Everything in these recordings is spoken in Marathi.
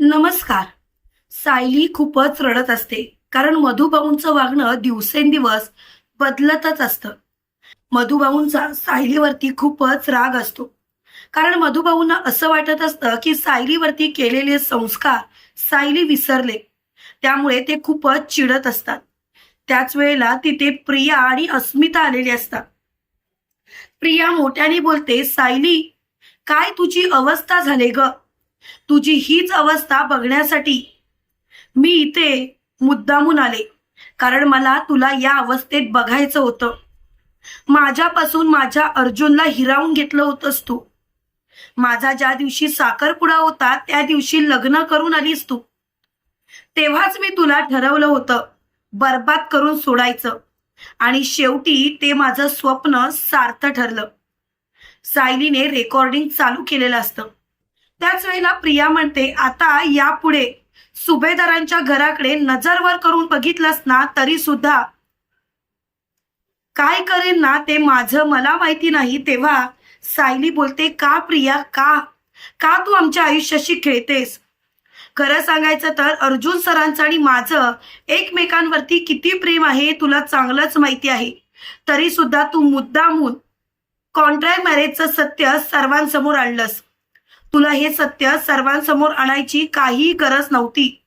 नमस्कार. सायली खूपच रडत असते. कारण मधुबाऊंचं वागणं दिवसेंदिवस बदलतच असतं. मधुबाऊंचा सायलीवरती खूपच राग असतो. कारण मधुबाऊंना असं वाटत असतं की सायलीवरती केलेले संस्कार सायली विसरले. त्यामुळे ते खूपच चिडत असतात. त्याच वेळेला तिथे प्रिया आणि अस्मिता आलेली असतात. प्रिया मोठ्याने बोलते सायली काय तुझी अवस्था झाले ग? तुझी हीच अवस्था बघण्यासाठी मी इथे मुद्दामून आले कारण मला तुला या अवस्थेत बघायचं होतं. माझ्यापासून माझ्या अर्जुनला हिरावून घेतलं होतंस तू. माझा ज्या दिवशी साखरपुडा होता त्या दिवशी लग्न करून आलीस तू. तेव्हाच मी तुला ठरवलं होतं बर्बाद करून सोडायचं. आणि शेवटी ते माझं स्वप्न सार्थ ठरलं. सायलीने रेकॉर्डिंग चालू केलेलं असतं. त्याच वेळेला प्रिया म्हणते आता यापुढे सुभेदारांच्या घराकडे नजरवर करून बघितलंस ना तरी सुद्धा काय करेन ना ते माझं मला माहिती नाही. तेव्हा सायली बोलते का प्रिया का? का तू आमच्या आयुष्याशी खेळतेस? खरं सांगायचं तर अर्जुन सरांचं आणि माझं एकमेकांवरती किती प्रेम आहे तुला चांगलंच माहिती आहे. तरी सुद्धा तू मुद्दामून कॉन्ट्रॅक्ट मॅरेजचं सत्य सर्वांसमोर आणलंस. तुला हे सत्य सर्वांसमोर आणायची काही गरज नव्हती.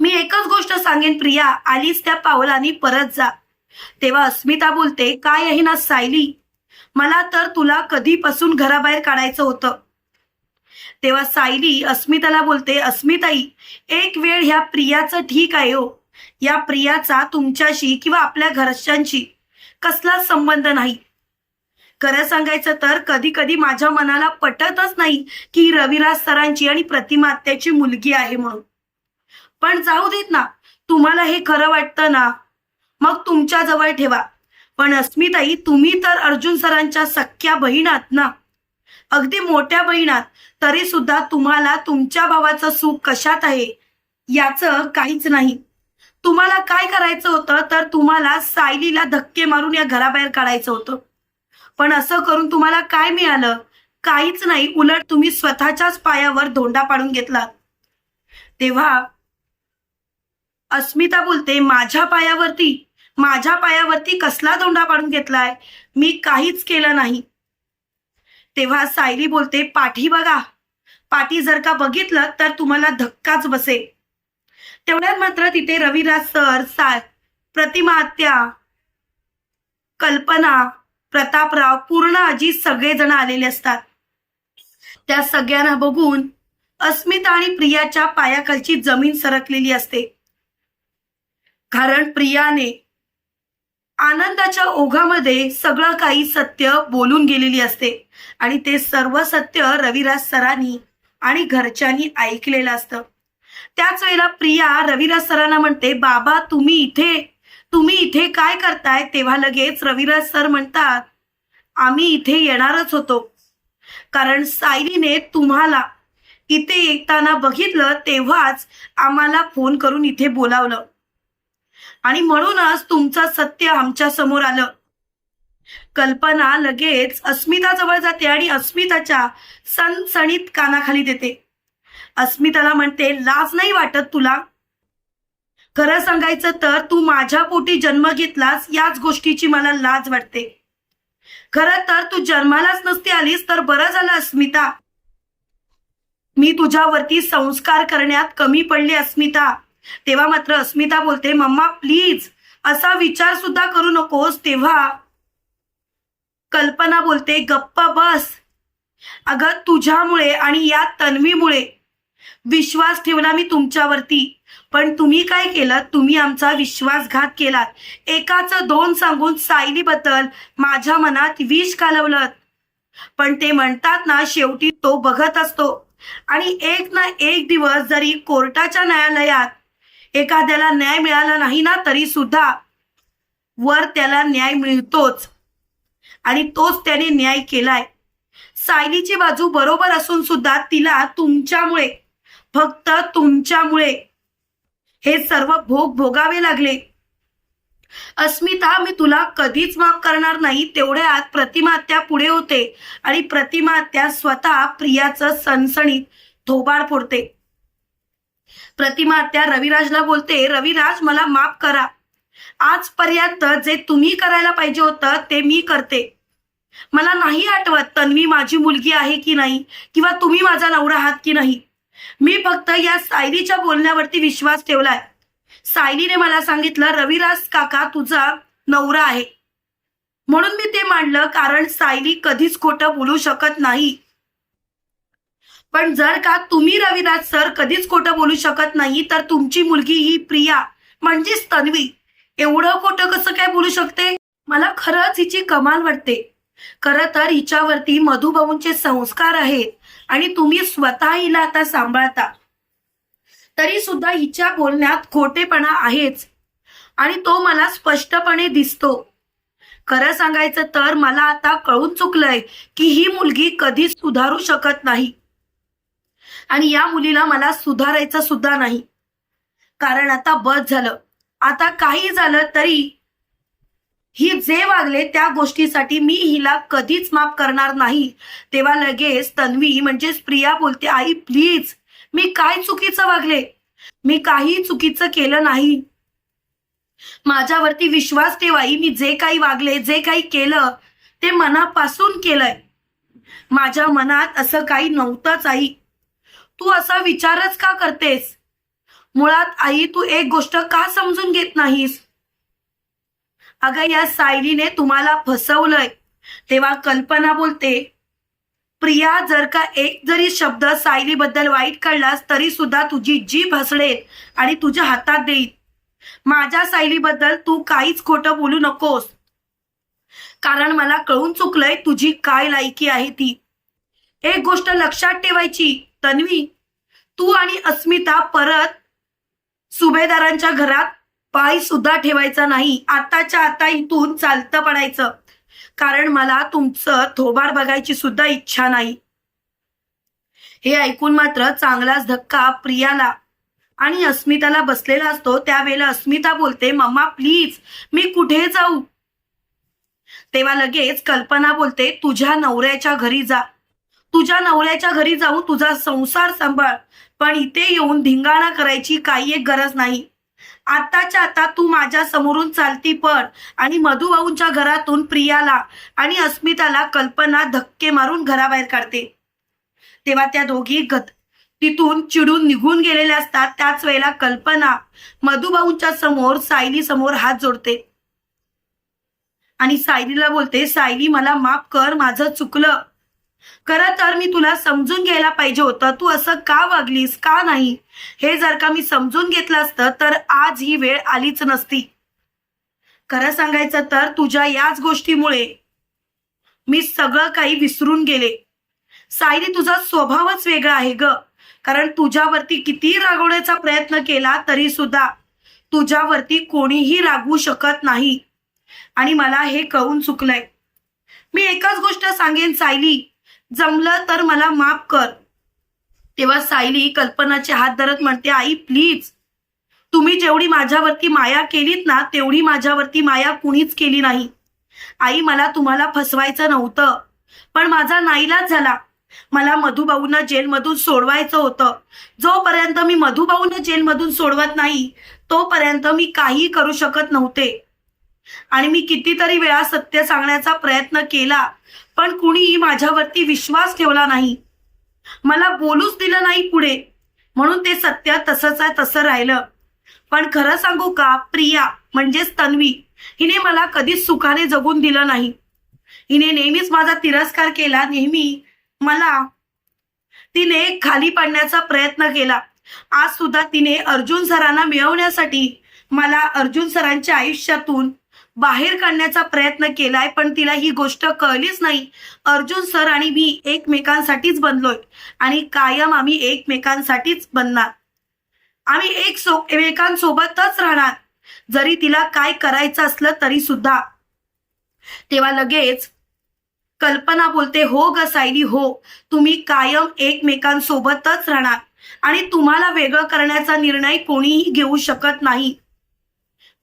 मी एकच गोष्ट सांगेन प्रिया आलीच त्या पावलांनी परत जा. तेव्हा अस्मिता बोलते काय आहे ना सायली? मला तर तुला कधीपासून घराबाहेर काढायचं होतं. तेव्हा सायली अस्मिताला बोलते अस्मिताई एक वेळ ह्या प्रियाचं ठीक आहे हो. या प्रियाचा तुमच्याशी किंवा आपल्या घरच्यांशी कसला संबंध नाही. खरं सांगायचं तर कधी कधी माझ्या मनाला पटतच नाही की रविराज सरांची आणि प्रतिमात्याची मुलगी आहे म्हणून. पण जाऊ देत ना तुम्हाला हे खरं वाटतं ना? मग तुमच्या जवळ ठेवा. पण अस्मिताई तुम्ही तर अर्जुन सरांच्या सख्या बहिणात ना? अगदी मोठ्या बहिणात तरी सुद्धा तुम्हाला तुमच्या भावाचं सुख कशात आहे याचं काहीच नाही. तुम्हाला काय करायचं होतं तर तुम्हाला सायलीला धक्के मारून या घराबाहेर काढायचं होतं. पण असं करून तुम्हाला काय मिळालं? काहीच नाही उलट तुम्ही स्वतःच्याच पायावर धोंडा पाडून घेतलात तेव्हा अस्मिता बोलते माझ्या पायावरती माझ्या पायावरती कसला धोंडा पाडून घेतलाय? मी काहीच केलं नाही. तेव्हा सायली बोलते पाठी बघा. पाठी जर का बघितलं तर तुम्हाला धक्काच बसेल. तेवढ्यात मात्र तिथे रविराज सर साय प्रतिमा आत्या कल्पना प्रतापराव पूर्ण आजी सगळेजण आलेले असतात. त्या सगळ्यांना बघून अस्मिता आणि प्रियाच्या पायाखालची जमीन सरकलेली असते. कारण प्रियाने आनंदाच्या ओघामध्ये सगळं काही सत्य बोलून गेलेली असते आणि ते सर्व सत्य रविराज सरांनी आणि घरच्यांनी ऐकलेलं असतं. त्याच वेळेला प्रिया रविराज सरांना म्हणते बाबा तुम्ही इथे तुम्ही इथे काय करताय? तेव्हा लगेच रविराज सर म्हणतात आम्ही इथे येणारच होतो. कारण सायरीने तुम्हाला इथे येताना बघितलं तेव्हाच आम्हाला फोन करून इथे बोलावलं. आणि म्हणूनच तुमचं सत्य आमच्यासमोर आलं. कल्पना लगेच अस्मिताजवळ जाते आणि अस्मिताच्या सणसणीत कानाखाली देते. अस्मिताला म्हणते लाज नाही वाटत तुला. खरं सांगायचं तर तू माझ्या पोटी जन्म घेतलास याच गोष्टीची मला लाज वाटते. खरं तर तू जन्मालाच नसती आलीस तर बरं झालं अस्मिता. मी तुझ्यावरती संस्कार करण्यात कमी पडले अस्मिता. तेव्हा मात्र अस्मिता बोलते मम्मा प्लीज असा विचार सुद्धा करू नकोस. तेव्हा कल्पना बोलते गप्प बस. अगं तुझ्यामुळे आणि या तन्वीमुळे विश्वास ठेवला मी तुमच्यावरती. पण तुम्ही काय केलं? तुम्ही आमचा विश्वासघात केलात एकाच दोन सांगून सायलीबद्दल माझ्या मनात विष घालवलं पण ते म्हणतात ना शेवटी तो बघत असतो. आणि एक ना एक दिवस जरी कोर्टाच्या न्यायालयात एखाद्याला न्याय मिळाला नाही ना तरी सुद्धा वर त्याला न्याय मिळतोच. आणि तोच त्याने न्याय केलाय. सायलीची बाजू बरोबर असून सुद्धा तिला तुमच्यामुळे फक्त तुमच्यामुळे. हे सर्व भोग भोगावे लागले. अस्मिता मी तुला कधीच माफ करणार नाही तेवढ्यात प्रतिमा त्या पुढे होते आणि प्रतिमा त्या स्वतः प्रियाचं सणसणीत थोबाड फोडते. प्रतिमा त्या रविराजला बोलते रविराज मला माफ करा. आजपर्यंत जे तुम्ही करायला पाहिजे होतं ते मी करते. मला नाही आठवत तन्वी माझी मुलगी आहे की नाही किंवा तुम्ही माझा नवरा आहात की नाही. मी फक्त या सायलीच्या बोलण्यावरती विश्वास ठेवलाय. सायलीने मला सांगितलं रविराज काका तुझा नवरा आहे. म्हणून मी ते मांडलं कारण सायली कधीच खोटं बोलू शकत नाही. पण जर का तुम्ही रविराज सर कधीच खोटं बोलू शकत नाही तर तुमची मुलगी ही प्रिया म्हणजेच तन्वी. एवढं खोटं कसं काय बोलू शकते? मला खरंच हिची कमाल वाटते. खर तर हिच्यावरती मधुभाऊंचे संस्कार आहेत आणि तुम्ही स्वतः हिला आता सांभाळता. तरी सुद्धा हिच्या बोलण्यात खोटेपणा आहेच आणि तो मला स्पष्टपणे दिसतो. खरं सांगायचं तर मला आता कळून चुकलंय की ही मुलगी कधीच सुधारू शकत नाही. आणि या मुलीला मला सुधारायचं सुद्धा नाही. कारण आता बस झालं. आता काही झालं तरी ही जे वागले त्या गोष्टीसाठी मी हिला कधीच माफ करणार नाही. तेव्हा लगेच तन्वी म्हणजेच प्रिया बोलते आई प्लीज मी काय चुकीचं वागले? मी काही चुकीचं केलं नाही. माझ्यावरती विश्वास ठेवाई मी जे काही वागले जे काही केलं ते मनापासून केलंय. माझ्या मनात असं काही नव्हतंच आई. तू असा विचारच का करतेस? मुळात आई तू एक गोष्ट का समजून घेत नाहीस? अगं या सायलीने तुम्हाला फसवलंय. तेव्हा कल्पना बोलते प्रिया जर का एक जरी शब्द सायलीबद्दल वाईट कळलास तरी सुद्धा तुझी जीभ हसडेल आणि तुझ्या हातात देईल. माझ्या सायलीबद्दल तू काहीच खोटं बोलू नकोस. कारण मला कळून चुकलंय तुझी काय लायकी आहे ती. एक गोष्ट लक्षात ठेवायची तन्वी. तू आणि अस्मिता परत सुभेदारांच्या घरात पाय सुद्धा ठेवायचा नाही. आताच्या आता इथून चालतं पडायचं. कारण मला तुमचं थोबाड बघायची सुद्धा इच्छा नाही. हे ऐकून मात्र चांगलाच धक्का प्रियाला आणि अस्मिताला बसलेला असतो. त्यावेळेला अस्मिता बोलते मम्मा प्लीज मी कुठे जाऊ? तेव्हा लगेच कल्पना बोलते तुझ्या नवऱ्याच्या घरी जा. तुझ्या नवऱ्याच्या घरी जाऊन तुझा संसार सांभाळ. पण इथे येऊन धिंगाणा करायची काही एक गरज नाही. आताच्या आता तू माझ्या समोरून चालती पण. आणि मधुभाऊंच्या घरातून प्रियाला आणि अस्मिताला कल्पना धक्के मारून घराबाहेर काढते. तेव्हा त्या दोघी गत तिथून चिडून निघून गेलेल्या असतात. त्याच वेळेला कल्पना मधुभाऊंच्या समोर सायली समोर हात जोडते. आणि सायलीला बोलते सायली मला माफ कर माझं चुकलं. खरं तर मी तुला समजून घ्यायला पाहिजे होतं. तू असं का वागलीस? का नाही? हे जर का मी समजून घेतलं असतं तर आज ही वेळ आलीच नसती. खरं सांगायचं तर तुझ्या याच गोष्टीमुळे मी सगळं काही विसरून गेले. सायली तुझा स्वभावच वेगळा आहे ग. कारण तुझ्यावरती किती रागवण्याचा प्रयत्न केला तरी सुद्धा तुझ्यावरती कोणीही रागवू शकत नाही. आणि मला हे कळून चुकलंय. मी एकच गोष्ट सांगेन सायली. जमलं तर मला माफ कर. तेव्हा सायली कल्पनाचे हात धरत म्हणते आई प्लीज तुम्ही जेवढी माझ्यावरती माया केलीत ना तेवढी माझ्यावरती माया कुणीच केली नाही. आई मला तुम्हाला फसवायचं नव्हतं. पण माझा नाईलाज झाला. मला मधुभाऊंना जेलमधून सोडवायचं होतं. जोपर्यंत मी मधुभाऊंना जेलमधून सोडवत नाही तोपर्यंत मी काही करू शकत नव्हते. आणि मी कितीतरी वेळा सत्य सांगण्याचा प्रयत्न केला पण कुणीही माझ्यावरती विश्वास ठेवला नाही. मला बोलूच दिलं नाही पुढे. म्हणून ते सत्य तसंच आहे तसं राहिलं. पण खरं सांगू का प्रिया म्हणजेच तन्वी हिने मला कधीच सुखाने जगून दिलं नाही. हिने नेहमीच माझा तिरस्कार केला नेहमी मला तिने खाली पाडण्याचा प्रयत्न केला. आज सुद्धा तिने अर्जुन सरांना मिळवण्यासाठी मला अर्जुन सरांच्या आयुष्यातून बाहेर काढण्याचा प्रयत्न केलाय पण तिला ही गोष्ट कळलीच नाही. अर्जुन सर आणि मी एकमेकांसाठीच बनलोय आणि कायम आम्ही एकमेकांसाठीच बनणार. आम्ही एक सो एकमेकांसोबतच राहणार. जरी तिला काय करायचं असलं तरी सुद्धा. तेव्हा लगेच कल्पना बोलते हो ग सायली हो. तुम्ही कायम एकमेकांसोबतच राहणार आणि तुम्हाला वेगळं करण्याचा निर्णय कोणीही घेऊ शकत नाही.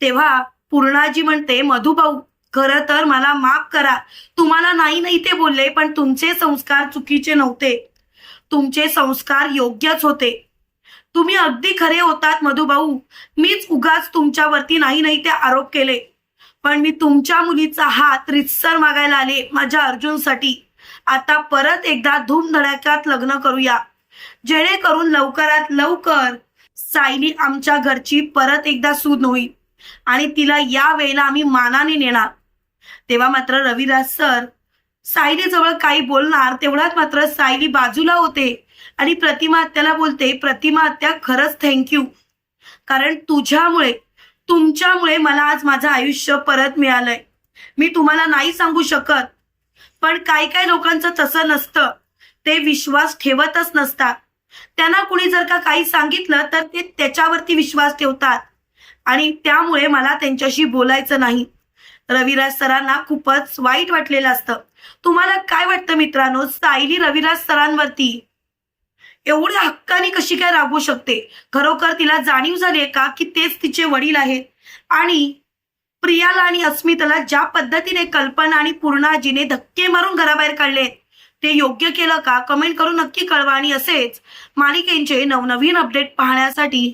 तेव्हा पूर्णाजी म्हणते मधुभाऊ खरं तर मला माफ करा. तुम्हाला नाही नाही ते बोलले पण तुमचे संस्कार चुकीचे नव्हते. तुमचे संस्कार योग्यच होते. तुम्ही अगदी खरे होतात मधुभाऊ मीच उगाच तुमच्यावरती नाही नाही ते आरोप केले. पण मी तुमच्या मुलीचा हात रितसर मागायला आले माझ्या अर्जुनसाठी. आता परत एकदा धूमधडाक्यात लग्न करूया. जेणेकरून लवकरात लवकर सायली आमच्या घरची परत एकदा सून होईल. आणि तिला या वेळेला आम्ही मानाने नेणार. तेव्हा मात्र रविराज सर सायली जवळ काही बोलणार तेवढ्यात मात्र सायली बाजूला होते आणि प्रतिमा आत्याला बोलते प्रतिमा आत्या खरंच थँक्यू कारण तुझ्यामुळे तुमच्यामुळे मला आज माझं आयुष्य परत मिळालंय. मी तुम्हाला नाही सांगू शकत पण काही काही लोकांचं तसं नसतं. ते विश्वास ठेवतच नसतात. त्यांना कुणी जर का काही सांगितलं तर ते त्याच्यावरती विश्वास ठेवतात. आणि त्यामुळे मला त्यांच्याशी बोलायचं नाही. रविराज सरांना खूपच वाईट वाटलेलं असतं. तुम्हाला काय वाटतं मित्रांनो? सायली रविराज सरांवरती. एवढ्या हक्काने कशी काय रागवू शकते? खरोखर तिला जाणीव झाली का की तेच तिचे वडील आहेत? आणि प्रियाला आणि अस्मिताला ज्या पद्धतीने कल्पना आणि पूर्णाजीने धक्के मारून घराबाहेर काढले ते योग्य केलं का? कमेंट करून नक्की कळवा. आणि असेच मालिकेंचे नवनवीन अपडेट पाहण्यासाठी